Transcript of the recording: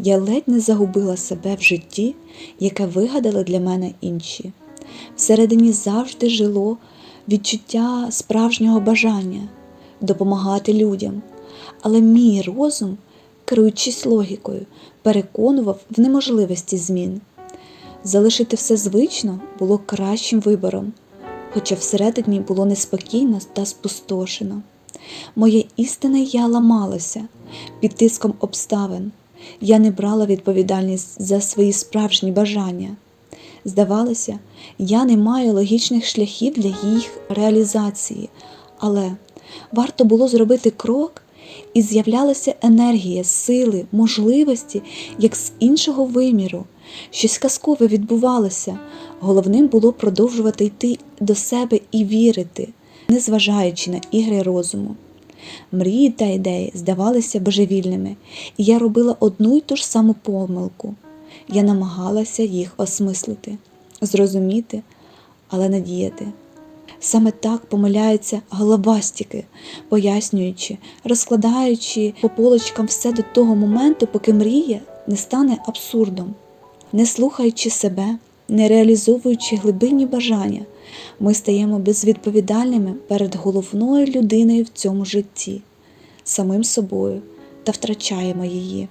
я ледь не загубила себе в житті, яке вигадали для мене інші. Всередині завжди жило відчуття справжнього бажання допомагати людям, але мій розум, керуючись логікою, переконував в неможливості змін. Залишити все звично було кращим вибором, хоча всередині було неспокійно та спустошено. Моє істинне я ламалося під тиском обставин. Я не брала відповідальність за свої справжні бажання. Здавалося, я не маю логічних шляхів для їх реалізації, але варто було зробити крок, і з'являлася енергія, сили, можливості, як з іншого виміру. Щось казкове відбувалося. Головним було продовжувати йти до себе і вірити, незважаючи на ігри розуму. Мрії та ідеї здавалися божевільними, і я робила одну й ту ж саму помилку. Я намагалася їх осмислити, зрозуміти, але не діяти. Саме так помиляються головастіки, пояснюючи, розкладаючи по полочкам все до того моменту, поки мрія не стане абсурдом. Не слухаючи себе, не реалізовуючи глибинні бажання, ми стаємо безвідповідальними перед головною людиною в цьому житті, самим собою та втрачаємо її.